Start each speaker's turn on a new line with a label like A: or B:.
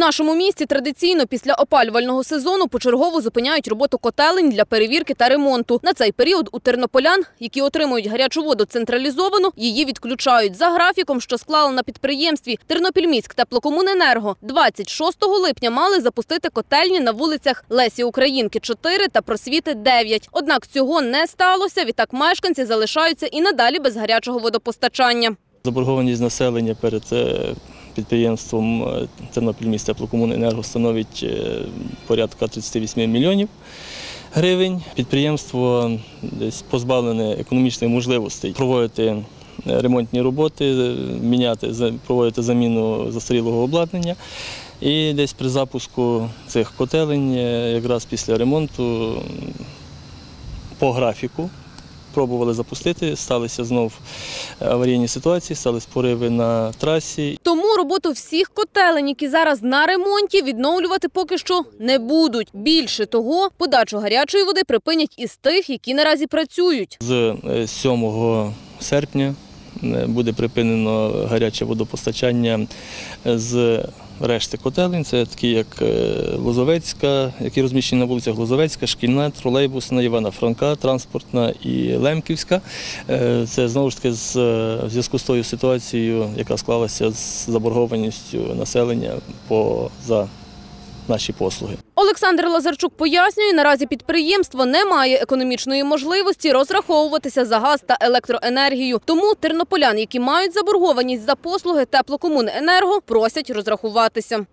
A: нашому місті традиційно після опалювального сезону почергово зупиняють роботу котелень для перевірки та ремонту. На цей період у тернополян, які отримують гарячу воду централізовано, її відключають за графіком, що склали на підприємстві Тернопільміськ теплокомуненерго. 26 липня мали запустити котельні на вулицях Лесі Українки 4 та Просвіти 9. Однак цього не сталося. Відтак мешканці залишаються і надалі без гарячого водопостачання.
B: Заборгованість населення перед е, підприємством е, Тернопільміст теплокомуненерго становить е, порядка 38 мільйонів гривень. Підприємство десь позбавлене економічних можливостей проводити е, ремонтні роботи, міняти, проводити заміну застарілого обладнання. І десь при запуску цих котелень, якраз після ремонту, по графіку пробували запустити, сталися знов аварійні ситуації, стались пориви на трасі.
A: Тому роботу всіх котелень, які зараз на ремонті, відновлювати поки що не будуть. Більше того, подачу гарячої води припинять із тих, які наразі працюють.
B: З е, 7 серпня е, буде припинено гаряче водопостачання з решти котелень. Це такі як е, Лозовецька, які розміщені на вулицях Лозовецька, Шкільна, Тролейбусна, Івана Франка, Транспортна і Лемківська. Е, Це знову ж таки з е, зв'язку з тою ситуацією, яка склалася з заборгованістю населення по за наші послуги.
A: Олександр Лазарчук пояснює, наразі підприємство не має економічної можливості розраховуватися за газ та електроенергію. Тому тернополян, які мають заборгованість за послуги теплокомуненерго, просять розрахуватися.